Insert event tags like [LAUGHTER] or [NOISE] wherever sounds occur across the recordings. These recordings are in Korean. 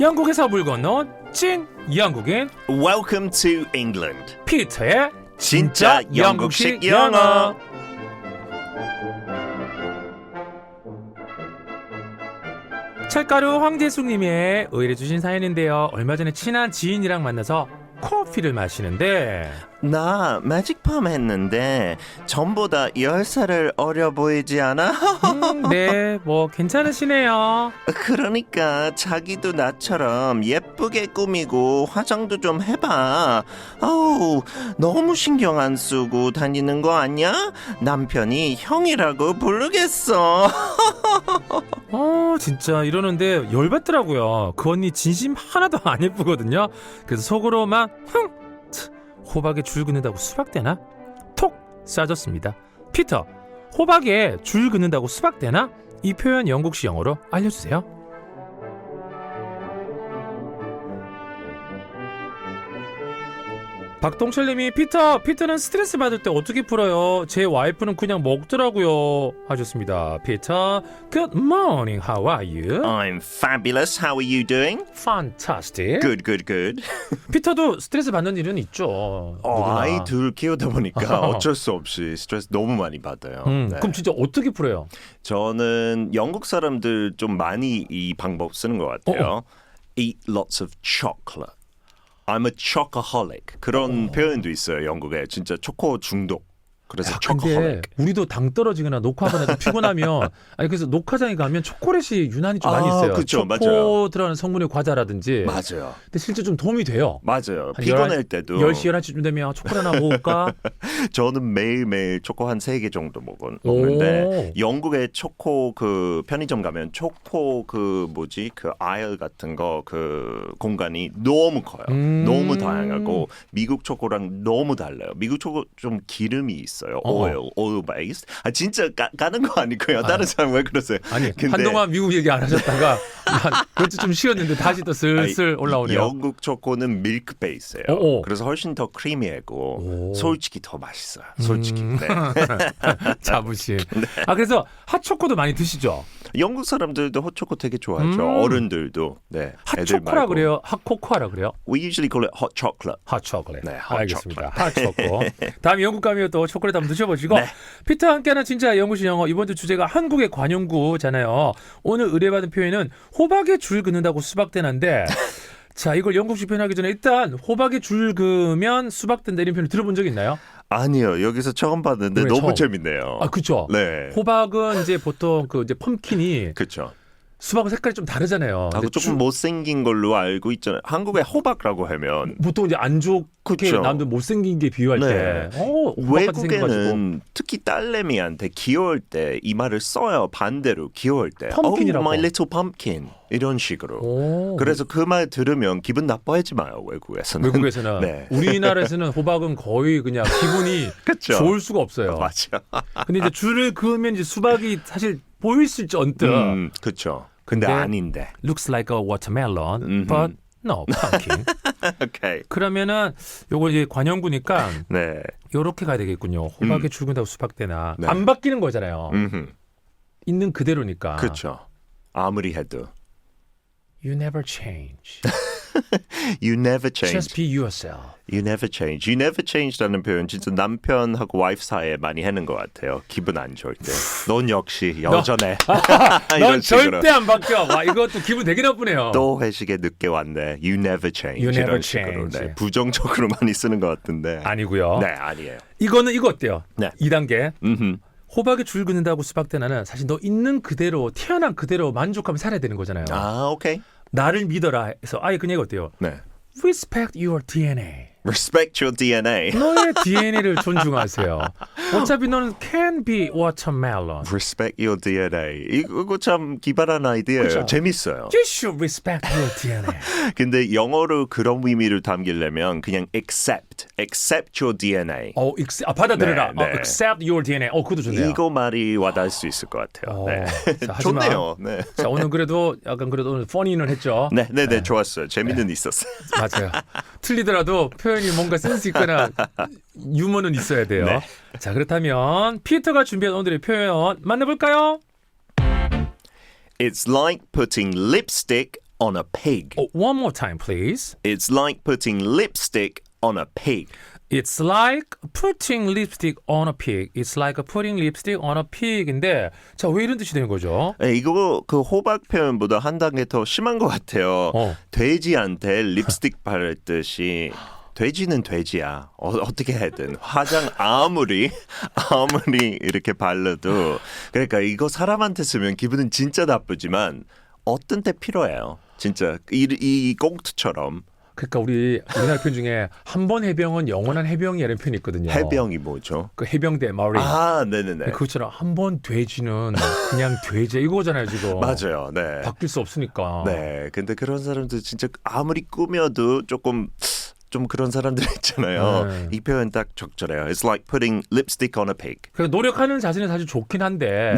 영국에서 물 건너온 찐 영국인 Welcome to England. 피터의 진짜 영국식 영어. 철가루 황재숙님의 의뢰 주신 사연인데요. 얼마 전에 친한 지인이랑 만나서 커피를 마시는데 나 매직팜 했는데 전보다 10살을 어려 보이지 않아? 음, 네, 뭐 괜찮으시네요. 그러니까 자기도 나처럼 예쁘게 꾸미고 화장도 좀 해봐. 아우 너무 신경 안 쓰고 다니는 거 아니야? 남편이 형이라고 부르겠어. [LAUGHS] 어, 진짜 이러는데 열받더라고요. 그 언니 진심 하나도 안 예쁘거든요. 그래서 속으로만 흥! 츠, 호박에 줄 긋는다고 수박 되나? 톡 쏴줬습니다. 피터, 호박에 줄 긋는다고 수박 되나? 이 표현 영국식 영어로 알려주세요. 박동철님이 피터, 피터는 스트레스 받을 때 어떻게 풀어요? 제 와이프는 그냥 먹더라고요. 하셨습니다. 피터, good morning. How are you? I'm fabulous. How are you doing? Fantastic. Good, good, good. [LAUGHS] 피터도 스트레스 받는 일은 있죠. 어, 누구나. 아이 둘 키우다 보니까 [LAUGHS] 어쩔 수 없이 스트레스 너무 많이 받아요. 음, 네. 그럼 진짜 어떻게 풀어요? 저는 영국 사람들 좀 많이 이 방법 쓰는 것 같아요. 어, Eat lots of chocolate. I'm a chocoholic. 그런 표현도 있어요. 영국에 진짜 초코 중독. 그래서 야, 근데. 우리도 당 떨어지거나 녹화하거나 좀 피곤하면 [LAUGHS] 아니 그래서 녹화장에 가면 초콜릿이 유난히 좀 많이 아, 있어요. 그쵸, 초코 맞아요. 들어가는 성분의 과자라든지. 맞아요. 근데 실제 좀 도움이 돼요. 맞아요. 한 피곤할 11, 때도 10시 11시쯤 되면 초콜릿 하나 먹을까? [LAUGHS] 저는 매일매일 초코 한 세 개 정도 먹, 먹는데 오. 영국에 초코 그 편의점 가면 초코 그 뭐지 그 아일 같은 거 그 공간이 너무 커요. 음. 너무 다양하고 미국 초코랑 너무 달라요. 미국 초코 좀 기름이 있어요. 어. 오일, 오일 베이스. 아 진짜 까, 까는 거 아니고요. 다른 사람 왜 그러세요? 아니 근데 한동안 미국 얘기 안 하셨다가 [LAUGHS] 한 그것도 좀 쉬었는데 다시 또 슬슬 올라오네요. 영국 초코는 밀크 베이스예요. 어, 어. 그래서 훨씬 더 크리미하고 오. 음. 솔직히 더 맛있어요. 솔직히. 네. [LAUGHS] 자부심. [LAUGHS] 아 그래서 핫초코도 많이 드시죠? 영국 사람들도 핫초코 되게 좋아하죠. 음. 어른들도. 네. 애들 핫초코라 말고. 그래요? 핫코코라 그래요? We usually call it hot chocolate. 핫초콜릿. 네, 핫 알겠습니다. 핫초코. 다음 영국 가면 또 초콜릿 한번 드셔보시고 피터와 함께하는 진짜 영국식 영어 이번 주 주제가 한국의 관용구잖아요. 오늘 의뢰받은 표현은 호박에 줄 긋는다고 수박 되는데 [LAUGHS] 자 이걸 영국식 표현하기 전에 일단 호박에 줄 그으면 수박 된다 이런 표현 들어본 적 있나요? 아니요. 여기서 처음 봤는데 왜 너무 처음? 재밌네요. 아 그죠. 네. 호박은 이제 보통 그 이제 펌킨이 그렇죠. 수박은 색깔이 좀 다르잖아요. 하고 근데 조금 줄- 못생긴 걸로 알고 있잖아요. 한국에 호박이라고 하면 보통 이제 안 좋게 그쵸. 남들 못생긴 게 비유할 네. 때, 어, 생겨가지고 외국에는 특히 딸내미한테 귀여울 때 이 말을 써요. 반대로 귀여울 때. 펌킨이라고. Oh, my little pumpkin. 이런 식으로. 오. 그래서 그 말 들으면 기분 나빠하지 마요. 외국에서는. 외국에서는 [LAUGHS] 네. 우리나라에서는 호박은 거의 그냥 기분이 [LAUGHS] 그쵸. 좋을 수가 없어요. [LAUGHS] 맞아. 근데 이제 줄을 그으면 이제 수박이 사실 보일 수 있지 언뜻. 음, 그렇죠. 근데 근데 아닌데. Looks like a watermelon, 음흠. but no pumpkin. [LAUGHS] 오케이. 그러면은 요거 이제 관용구니까 [LAUGHS] 네. 요렇게 가야 되겠군요. 호박에 줄 긋는다고 수박 되나 네. 안 바뀌는 거잖아요. 음흠. 있는 그대로니까. 그렇죠. 아무리 해도 You never change. [LAUGHS] [LAUGHS] you never change. Just be yourself. You never change. You never change라는 표현 진짜 남편하고 와이프 사이에 많이 하는 것 같아요. 기분 안 좋을 때. 넌 역시 여전해. [LAUGHS] [LAUGHS] 넌. 절대 안 바뀌어. 와 이것도 기분 되게 나쁘네요. 또 회식에 늦게 왔네. You never change. You never 식으로. change. 네, 부정적으로 많이 쓰는 것 같은데. 아니고요. 네, 아니에요. 이거는 이거 어때요? 네. 2단계. 음흠. 호박에 줄 긋는다고 수박 대나는 사실 너 있는 그대로 태어난 그대로 만족하며 살아야 되는 거잖아요. 아, 오케이. 나를 믿어라 해서 아예 그냥 어때요? 네. Respect your DNA. Respect your DNA. 너의 DNA를 존중하세요. 어차피 너는 can be watermelon. Respect your DNA. 이거 참 기발한 아이디어예요. 그쵸? 재밌어요. You should respect your DNA. 근데 영어로 그런 의미를 담기려면 그냥 accept, accept your DNA. 어, ex- 아, 받아들여라. 네, 어, 네. accept your DNA. 어, 그것도 좋네요. 이거 말이 와닿을 수 있을 것 같아요. 어, 네. 자, [LAUGHS] 하지만- 좋네요. 네. 자, 오늘 그래도 약간 그래도 오늘 퍼니는 했죠. 네, 네, 네, 좋았어요. 재미는 있었어요. 맞아요. 틀리더라도 표현이 표현이 뭔가 센스 있거나 유머는 있어야 돼요. 네. 자, 그렇다면 피터가 준비한 오늘의 표현 만나볼까요? It's like putting lipstick on a pig. Oh, one more time, please. It's like putting lipstick on a pig. It's like putting lipstick on a pig. It's like putting lipstick on a pig인데 자, 왜 이런 뜻이 되는 거죠? 네, 이거 그 호박 표현보다 한 단계 더 심한 것 같아요. 어. 돼지한테 립스틱 바르듯이 돼지는 돼지야. 어, 어떻게 해든 화장 아무리 아무리 이렇게 발라도 그러니까 이거 사람한테 쓰면 기분은 진짜 나쁘지만 어떤 때 필요해요. 진짜 이, 이 꽁트처럼 그러니까 우리 우리나라 표현 중에 한 번 해병은 영원한 해병이라는 표현이 있거든요. 해병이 뭐죠? 그 해병대 마을이 아, 네네네. 그것처럼 한 번 돼지는 그냥 돼지 이거잖아요 지금. [LAUGHS] 맞아요. 네. 바뀔 수 없으니까. 네. 근데 그런 사람들 진짜 아무리 꾸며도 조금 좀 그런 사람들 [LAUGHS] 있잖아요. 네. 이 표현 딱 적절해요. It's like putting lipstick on a pig. 그 노력하는 자신은 사실 좋긴 한데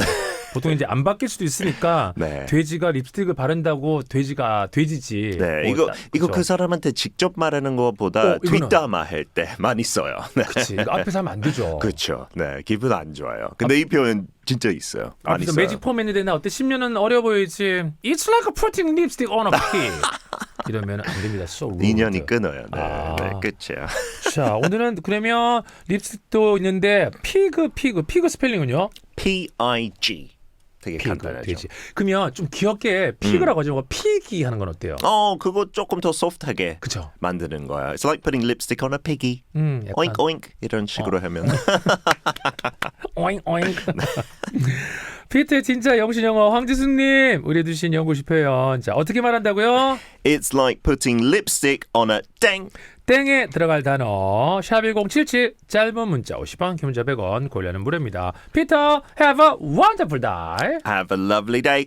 보통 이제 안 바뀔 수도 있으니까 [LAUGHS] 네. 돼지가 립스틱을 바른다고 돼지가 돼지지. 네, 뭐 이거 나- 이거? 그 사람한테 직접 말하는 것보다 어, 뒷담화 할때 많이 써요. 네. 이거 앞에서 하면 안 되죠. 그렇죠. 네, 기분 안 좋아요. 근데 이 표현 진짜 있어요. 많이 앞에서 써요. 매직 포맨인데 나 어때 10년은 어려 보이지. It's like putting lipstick on a pig. [LAUGHS] 이러면 안 됩니다. So. 인연이 끊어요. 네, 아. 네, 끝이야. [LAUGHS] 자, 오늘은 그러면 립스틱도 있는데 피그 피그 피그 스펠링은요? P I G. 되게 피그 간단하죠. 돼지. 그러면 좀 귀엽게 피그라고 하지 말고 피기 하는 건 어때요? 어, 그거 조금 더 소프트하게 그죠? 만드는 거야. It's like putting lipstick on a piggy. 음, 약간 오잉 오잉 이런 식으로 어. 하면 오잉 오잉. 피트의 진짜 영신 영어 황지수님 우리 해주신 연구시 표현 자 어떻게 말한다고요? It's like putting lipstick on a 땡. 땡에 들어갈 단어 샵1077 짧은 문자 50원 긴 문자 100원 고려는 무료입니다. 피터 have a wonderful day. Have a lovely day.